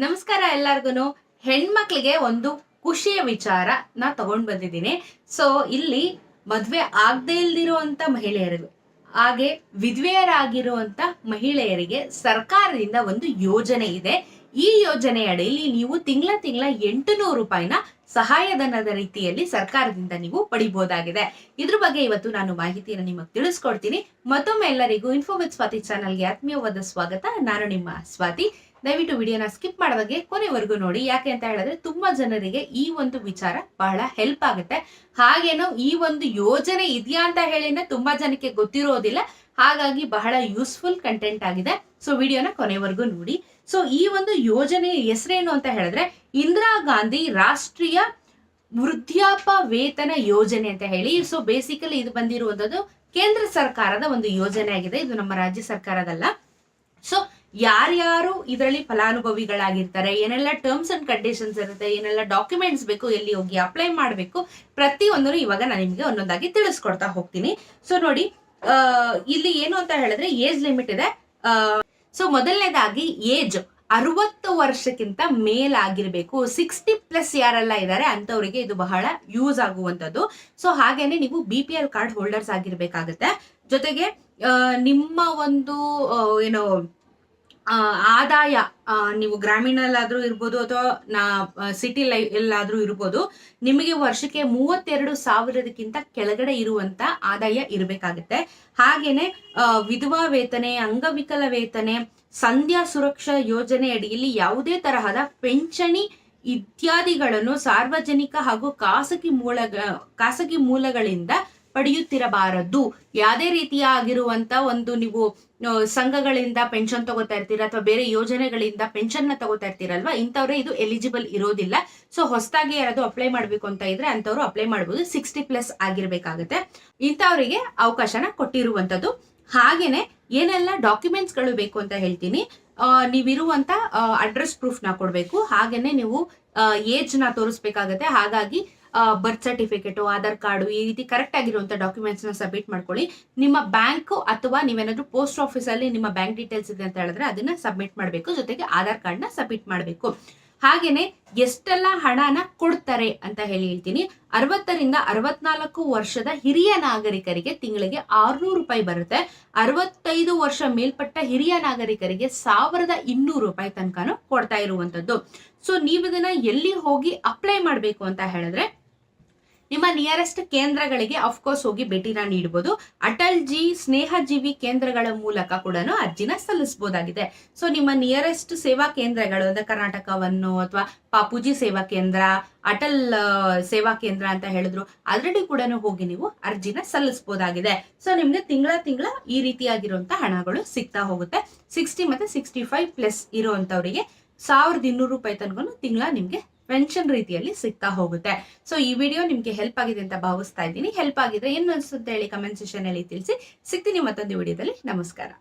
ನಮಸ್ಕಾರ ಎಲ್ಲರಿಗೂ ಹೆಣ್ಮಕ್ಳಿಗೆ ಒಂದು ಖುಷಿಯ ವಿಚಾರ ನಾ ತಗೊಂಡ್ ಬಂದಿದ್ದೀನಿ. ಸೊ ಇಲ್ಲಿ ಮದ್ವೆ ಆಗದೆ ಇಲ್ದಿರುವಂತ ಮಹಿಳೆಯರಿಗೆ, ಹಾಗೆ ವಿಧವೆಯರಾಗಿರುವಂತ ಮಹಿಳೆಯರಿಗೆ ಸರ್ಕಾರದಿಂದ ಒಂದು ಯೋಜನೆ ಇದೆ. ಈ ಯೋಜನೆ ಅಡಿಯಲ್ಲಿ ನೀವು ತಿಂಗಳ ತಿಂಗಳ ಎಂಟು ನೂರು ರೂಪಾಯಿನ ಸಹಾಯಧನದ ರೀತಿಯಲ್ಲಿ ಸರ್ಕಾರದಿಂದ ನೀವು ಪಡಿಬಹುದಾಗಿದೆ ಇದ್ರ ಬಗ್ಗೆ ಇವತ್ತು ನಾನು ಮಾಹಿತಿಯನ್ನು ನಿಮಗೆ ತಿಳಿಸ್ಕೊಡ್ತೀನಿ. ಮತ್ತೊಮ್ಮೆ ಎಲ್ಲರಿಗೂ ಇನ್ಫೋ ವಿತ್ ಸ್ವಾತಿ ಚಾನಲ್ಗೆ ಆತ್ಮೀಯವಾದ ಸ್ವಾಗತ. ನಾನು ನಿಮ್ಮ ಸ್ವಾತಿ ದಯವಿಟ್ಟು ವಿಡಿಯೋನ ಸ್ಕಿಪ್ ಮಾಡೋದಾಗೆ ಕೊನೆವರೆಗೂ ನೋಡಿ. ಯಾಕೆ ಅಂತ ಹೇಳಿದ್ರೆ ತುಂಬಾ ಜನರಿಗೆ ಈ ಒಂದು ವಿಚಾರ ಬಹಳ ಹೆಲ್ಪ್ ಆಗುತ್ತೆ. ಹಾಗೇನೋ ಈ ಒಂದು ಯೋಜನೆ ಇದೆಯಾ ಅಂತ ಹೇಳಿನ ತುಂಬಾ ಜನಕ್ಕೆ ಗೊತ್ತಿರೋದಿಲ್ಲ. ಹಾಗಾಗಿ ಬಹಳ ಯೂಸ್ಫುಲ್ ಕಂಟೆಂಟ್ ಆಗಿದೆ. ಸೊ ವಿಡಿಯೋನ ಕೊನೆವರೆಗೂ ನೋಡಿ. ಸೊ ಈ ಒಂದು ಯೋಜನೆಯ ಹೆಸರೇನು ಅಂತ ಹೇಳಿದ್ರೆ ಇಂದಿರಾ ಗಾಂಧಿ ರಾಷ್ಟ್ರೀಯ ವೃದ್ಧಾಪ ವೇತನ ಯೋಜನೆ ಅಂತ ಹೇಳಿ. ಸೊ ಬೇಸಿಕಲಿ ಇದು ಬಂದಿರುವಂತದ್ದು ಕೇಂದ್ರ ಸರ್ಕಾರದ ಒಂದು ಯೋಜನೆ ಆಗಿದೆ. ಇದು ನಮ್ಮ ರಾಜ್ಯ ಸರ್ಕಾರದಲ್ಲ. ಸೊ ಯಾರ್ಯಾರು ಇದರಲ್ಲಿ ಫಲಾನುಭವಿಗಳಾಗಿರ್ತಾರೆ, ಏನೆಲ್ಲ ಟರ್ಮ್ಸ್ ಅಂಡ್ ಕಂಡೀಷನ್ಸ್ ಇರುತ್ತೆ, ಏನೆಲ್ಲ ಡಾಕ್ಯುಮೆಂಟ್ಸ್ ಬೇಕು, ಎಲ್ಲಿ ಹೋಗಿ ಅಪ್ಲೈ ಮಾಡಬೇಕು, ಪ್ರತಿಯೊಂದನ್ನು ಇವಾಗ ನಾನು ನಿಮಗೆ ಒಂದೊಂದಾಗಿ ತಿಳಿಸ್ಕೊಡ್ತಾ ಹೋಗ್ತೀನಿ. ಸೊ ನೋಡಿ ಇಲ್ಲಿ ಏನು ಅಂತ ಹೇಳಿದ್ರೆ ಏಜ್ ಲಿಮಿಟ್ ಇದೆ. ಸೊ ಮೊದಲನೇದಾಗಿ ಏಜ್ ಅರವತ್ತು ವರ್ಷಕ್ಕಿಂತ ಮೇಲಾಗಿರ್ಬೇಕು. ಸಿಕ್ಸ್ಟಿ ಪ್ಲಸ್ ಯಾರೆಲ್ಲ ಇದ್ದಾರೆ ಅಂತವರಿಗೆ ಇದು ಬಹಳ ಯೂಸ್ ಆಗುವಂಥದ್ದು. ಸೊ ಹಾಗೇನೆ ನೀವು B P L card holders ಆಗಿರ್ಬೇಕಾಗತ್ತೆ. ಜೊತೆಗೆ ನಿಮ್ಮ ಒಂದು ಏನು ಆದಾಯ ನೀವು ಗ್ರಾಮೀಣಲ್ಲಾದ್ರೂ ಇರ್ಬೋದು ಅಥವಾ ನಾ ಸಿಟಿ ಲೈಫ್ ಎಲ್ಲಾದರೂ ಇರ್ಬೋದು, ನಿಮಗೆ ವರ್ಷಕ್ಕೆ ಮೂವತ್ತೆರಡು ಸಾವಿರದಕ್ಕಿಂತ ಕೆಳಗಡೆ ಇರುವಂತ ಆದಾಯ ಇರಬೇಕಾಗುತ್ತೆ. ಹಾಗೇನೆ ವಿಧವಾ ವೇತನೆ, ಅಂಗವಿಕಲ ವೇತನೆ, ಸಂಧ್ಯಾ ಸುರಕ್ಷಾ ಯೋಜನೆ ಅಡಿಯಲ್ಲಿ ಯಾವುದೇ ತರಹದ ಪಿಂಚಣಿ ಇತ್ಯಾದಿಗಳನ್ನು ಸಾರ್ವಜನಿಕ ಹಾಗೂ ಖಾಸಗಿ ಮೂಲ ಖಾಸಗಿ ಮೂಲಗಳಿಂದ ಪಡೆಯುತ್ತಿರಬಾರದು. ಯಾವುದೇ ರೀತಿಯ ಆಗಿರುವಂತ ಒಂದು ನೀವು ಸಂಘಗಳಿಂದ ಪೆನ್ಷನ್ ತಗೋತಾ ಇರ್ತೀರಾ ಅಥವಾ ಬೇರೆ ಯೋಜನೆಗಳಿಂದ ಪೆನ್ಷನ್ನ ತಗೋತಾ ಇರ್ತೀರಲ್ವಾ? ಇಂಥವ್ರೆ ಇದು ಎಲಿಜಿಬಲ್ ಇರೋದಿಲ್ಲ. ಸೊ ಹೊಸದಾಗಿ ಯಾರಾದ್ರು ಅಪ್ಲೈ ಮಾಡ್ಬೇಕು ಅಂತ ಇದ್ರೆ ಅಂತವ್ರು ಅಪ್ಲೈ ಮಾಡಬಹುದು ಸಿಕ್ಸ್ಟಿ ಪ್ಲಸ್ ಆಗಿರ್ಬೇಕಾಗತ್ತೆ. ಇಂಥವರಿಗೆ ಅವಕಾಶನ ಕೊಟ್ಟಿರುವಂತದ್ದು ಹಾಗೇನೆ ಏನೆಲ್ಲ ಡಾಕ್ಯುಮೆಂಟ್ಸ್ಗಳು ಬೇಕು ಅಂತ ಹೇಳ್ತೀನಿ. ನೀವಿರುವಂತ ಅಡ್ರೆಸ್ ಪ್ರೂಫ್ನ ಕೊಡ್ಬೇಕು. ಹಾಗೇನೆ ನೀವು ಏಜ್ನ ತೋರಿಸ್ಬೇಕಾಗತ್ತೆ. ಹಾಗಾಗಿ ಬರ್ತ್ ಸರ್ಟಿಫಿಕೇಟ್ ಆಧಾರ್ ಕಾರ್ಡು, ಈ ರೀತಿ ಕರೆಕ್ಟ್ ಆಗಿರುವಂಥ ಡಾಕ್ಯುಮೆಂಟ್ಸ್ನ ಸಬ್ಮಿಟ್ ಮಾಡ್ಕೊಳ್ಳಿ. ನಿಮ್ಮ ಬ್ಯಾಂಕ್ ಅಥವಾ ನೀವೇನಾದರೂ ಪೋಸ್ಟ್ ಆಫೀಸ್ ಅಲ್ಲಿ ನಿಮ್ಮ ಬ್ಯಾಂಕ್ ಡೀಟೇಲ್ಸ್ ಇದೆ ಅಂತ ಹೇಳಿದ್ರೆ ಅದನ್ನ ಸಬ್ಮಿಟ್ ಮಾಡಬೇಕು, ಜೊತೆಗೆ ಆಧಾರ್ ಕಾರ್ಡ್ನ ಸಬ್ಮಿಟ್ ಮಾಡಬೇಕು. ಹಾಗೇನೆ ಎಷ್ಟೆಲ್ಲ ಹಣನ ಕೊಡ್ತಾರೆ ಅಂತ ಹೇಳಿ ಹೇಳ್ತೀನಿ. ಅರವತ್ತರಿಂದ ಅರವತ್ನಾಲ್ಕು ವರ್ಷದ ಹಿರಿಯ ನಾಗರಿಕರಿಗೆ ತಿಂಗಳಿಗೆ ಆರ್ನೂರು ರೂಪಾಯಿ ಬರುತ್ತೆ. ಅರವತ್ತೈದು ವರ್ಷ ಮೇಲ್ಪಟ್ಟ ಹಿರಿಯ ನಾಗರಿಕರಿಗೆ ಸಾವಿರದ ಇನ್ನೂರು ರೂಪಾಯಿ ತನಕನೂ ಕೊಡ್ತಾ ಇರುವಂತದ್ದು. ಸೊ ನೀವು ಇದನ್ನ ಎಲ್ಲಿ ಹೋಗಿ ಅಪ್ಲೈ ಮಾಡಬೇಕು ಅಂತ ಹೇಳಿದ್ರೆ ನಿಮ್ಮ ನಿಯರೆಸ್ಟ್ ಕೇಂದ್ರಗಳಿಗೆ ಅಫ್ಕೋರ್ಸ್ ಹೋಗಿ ಭೇಟಿನ ನೀಡಬಹುದು ಅಟಲ್ ಜಿ, ಸ್ನೇಹಜೀವಿ ಕೇಂದ್ರಗಳ ಮೂಲಕ ಕೂಡ ಅರ್ಜಿನ ಸಲ್ಲಿಸಬಹುದಾಗಿದೆ ಸೊ ನಿಮ್ಮ ನಿಯರೆಸ್ಟ್ ಸೇವಾ ಕೇಂದ್ರಗಳು ಅಂದ್ರೆ ಕರ್ನಾಟಕವನ್ನು ಅಥವಾ ಪಾಪೂಜಿ ಸೇವಾ ಕೇಂದ್ರ, ಅಟಲ್ ಸೇವಾ ಕೇಂದ್ರ ಅಂತ ಹೇಳಿದ್ರು, ಅದರಲ್ಲಿ ಕೂಡ ಹೋಗಿ ನೀವು ಅರ್ಜಿನ ಸಲ್ಲಿಸಬಹುದಾಗಿದೆ ಸೊ ನಿಮ್ಗೆ ತಿಂಗಳ ತಿಂಗಳ ಈ ರೀತಿಯಾಗಿರುವಂತ ಹಣಗಳು ಸಿಗ್ತಾ ಹೋಗುತ್ತೆ. ಸಿಕ್ಸ್ಟಿ ಮತ್ತೆ ಸಿಕ್ಸ್ಟಿ ಫೈವ್ ಪ್ಲಸ್ ಇರುವಂತವರಿಗೆ ಸಾವಿರದ ಇನ್ನೂರು ರೂಪಾಯಿ ತನಕ ತಿಂಗಳ ನಿಮ್ಗೆ ಪೆನ್ಷನ್ ರೀತಿಯಲ್ಲಿ ಸಿಗ್ತಾ ಹೋಗುತ್ತೆ. ಸೊ ಈ ವಿಡಿಯೋ ನಿಮ್ಗೆ ಹೆಲ್ಪ್ ಆಗಿದೆ ಅಂತ ಭಾವಿಸ್ತಾ ಇದ್ದೀನಿ. ಹೆಲ್ಪ್ ಆಗಿದ್ರೆ ಏನು ಅನ್ಸುತ್ತೆ ಹೇಳಿ ಕಮೆಂಟ್ ಸೆಷನ್ ಅಲ್ಲಿ ತಿಳಿಸಿ. ಸಿಗ್ತೀನಿ ಮತ್ತೊಂದು ವಿಡಿಯೋದಲ್ಲಿ ನಮಸ್ಕಾರ.